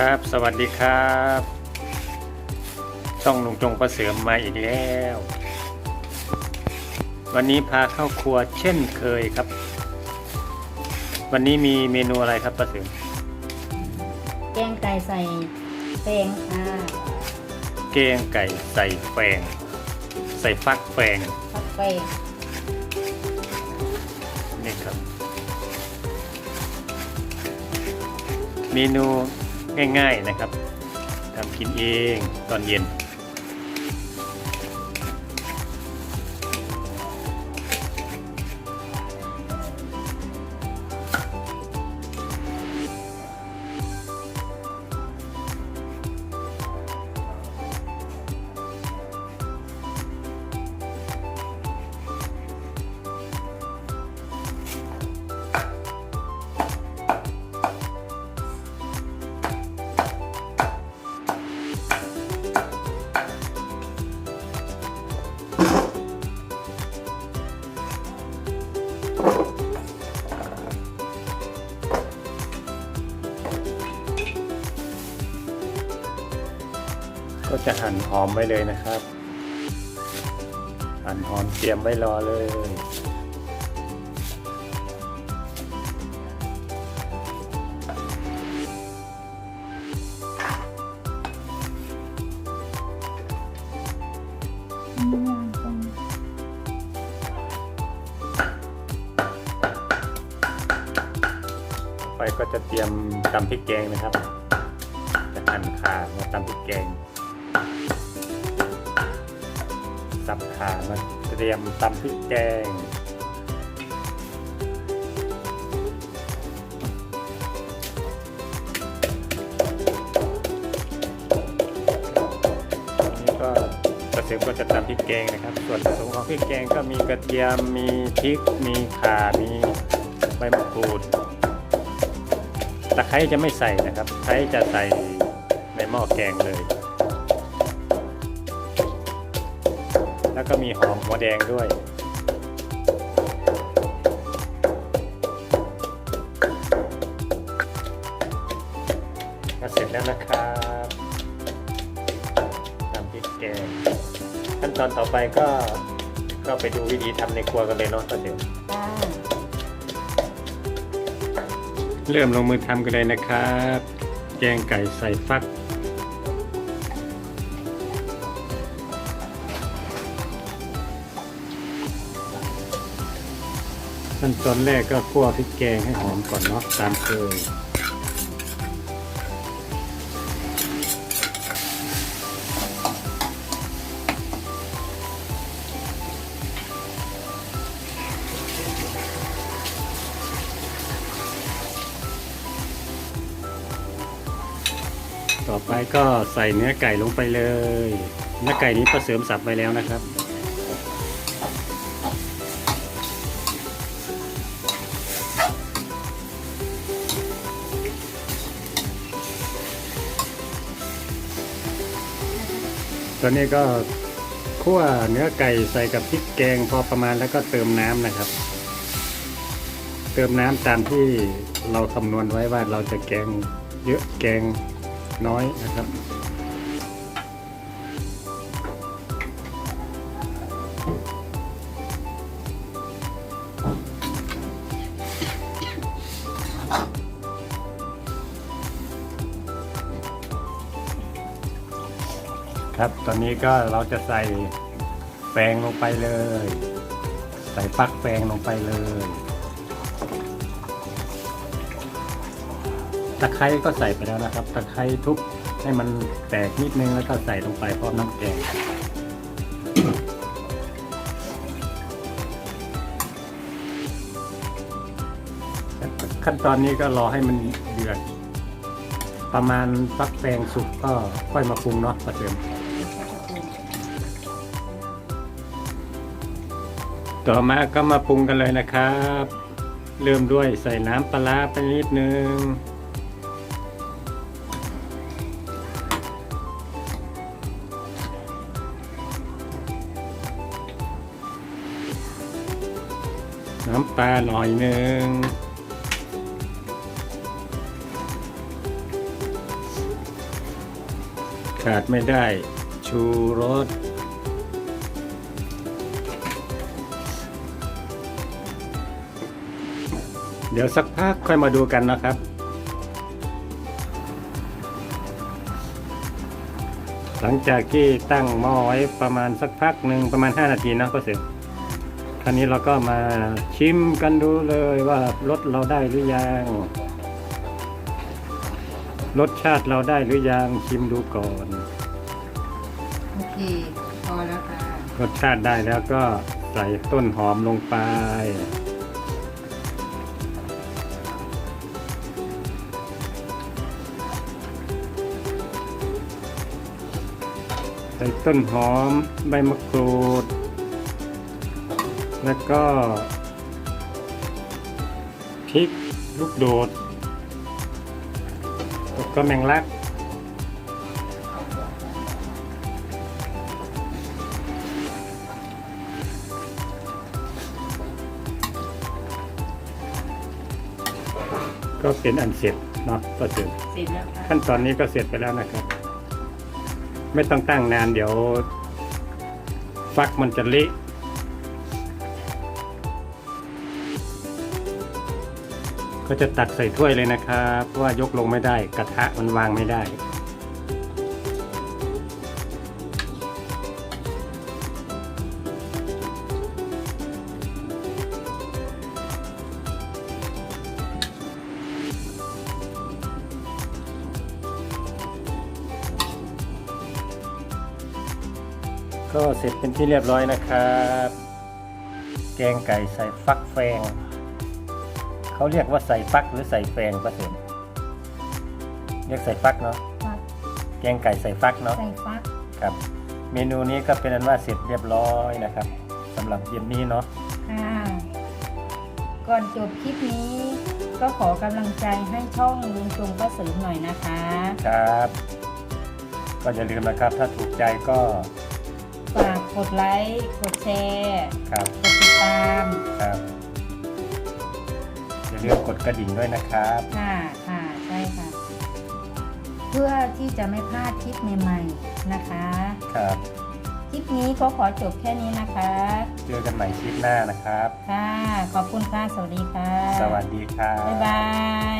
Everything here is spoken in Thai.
ครับ สวัสดีครับ ช่องลุงจงประเสริมมาอีกแล้ว วันนี้พาเข้าครัวเช่นเคยครับ วันนี้มีเมนูอะไรครับประเสริมแกงไก่ใส่แป้งค่ะแกงไก่ใส่แฟงใส่ฟักแฟงฟักแป้งนี่ครับ เมนู ง่าย ๆนะครับทำกินเองตอนเย็น จะหั่นหอมไว้เลยนะครับ หั่นหอมเตรียมไว้รอเลยไปก็จะเตรียมตำพริกแกงนะครับ จะหั่นขามาตำพริกแกง สับขามาเตรียมตำพริกแกงนี่ก็กระเสริมก็จะตำพริกแกงนะครับ ส่วนผสมของพริกแกงก็มีกระเทียมมีพริกมีข่ามีใบมะกรูดตะไคร้จะไม่ใส่นะครับตะไคร้จะใส่ในหม้อแกงเลย แล้วก็มีหอมหัวแดงด้วยก็เสร็จแล้วนะครับทำพริกแกงขั้นตอนต่อไปก็ก็ไปดูวิธีทำในครัวกันเลยเนาะก็เดี๋ยวจ้าเริ่มลงมือทำกันเลยนะครับ แกงไก่ใส่ฟัก ขั้นตอนแรกก็คั่วพริกแกงให้หอมก่อนเนาะตามเคยต่อไปก็ใส่เนื้อไก่ลงไปเลย เนื้อไก่นี้ก็เสริมสับไปแล้วนะครับ ตอนนี้ก็คั่วเนื้อไก่ใส่กับพริกแกงพอประมาณแล้วก็เติมน้ำนะครับ เติมน้ำตามที่เราคำนวณไว้ว่าเราจะแกงเยอะแกงน้อยนะครับ ครับ ตอนนี้ก็เราจะใส่แป้งลงไปเลย ใส่ฟักแป้งลงไปเลยตะไคร้ก็ใส่ไปแล้วนะครับ ตะไคร้ทุบให้มันแตกนิดนึงแล้วก็ใส่ลงไปพร้อมน้ำแกงขั้นตอนนี้ก็รอให้มันเดือด ประมาณฟักแปงสุกก็ค่อยมาปรุงเนาะประเดิม ต่อมาก็มาปรุงกันเลยนะครับ เริ่มด้วยใส่น้ำปลาไปนิดนึง น้ำปลาหน่อยหนึ่งขาดไม่ได้ชูรส เดี๋ยวสักพักค่อยมาดูกันนะครับ หลังจากที่ตั้งหม้อไว้ประมาณสักพักหนึ่งประมาณ 5 นาทีนะก็เสร็จ คราวนี้เราก็มาชิมกันดูเลยว่ารสเราได้หรือยังรสชาติเราได้หรือยังชิมดูก่อน โอเค พอแล้วค่ะ รสชาติได้แล้วก็ใส่ต้นหอมลงไป ใส่ต้นหอม ใบมะกรูด แล้วก็พริกลูกโดดแล้วก็แมงลัก ก็เป็นอันเสร็จเนาะก็เสร็จเสร็จแล้วค่ะขั้นตอนนี้ก็เสร็จไปแล้วนะครับ ไม่ต้องตั้งนานเดี๋ยว ฟักมันจะเละก็จะตักใส่ถ้วยเลยนะครับ เพราะว่ายกลงไม่ได้ กระทะมันวางไม่ได้ ก็เสร็จเป็นที่เรียบร้อยนะครับ แกงไก่ใส่ฟักแฟง เขาเรียกว่าใส่ฟักหรือใส่แฟงประเสริฐเรียกใส่ฟักเนาะฟักแกงไก่ใส่ฟักเนาะใส่ฟักครับ เมนูนี้ก็เป็นอันว่าเสร็จเรียบร้อยนะครับสำหรับเย็นนี้เนาะค่ะก่อนจบคลิปนี้ ก็ขอกำลังใจให้ช่องลุงจงป้าเสริมหน่อยนะคะ ครับ ก็อย่าลืมนะครับ ถ้าถูกใจก็ฝาก กดไลค์ กดแชร์ ครับ กดติดตามครับ อย่าลืมกดกระดิ่งด้วยนะครับ ค่ะค่ะใช่ค่ะ เพื่อที่จะไม่พลาดคลิปใหม่ๆนะคะ ครับ คลิปนี้ก็ขอจบแค่นี้นะคะ เจอกันใหม่คลิปหน้านะครับ ค่ะ ขอบคุณค่ะ สวัสดีค่ะ สวัสดีครับ บ๊ายบาย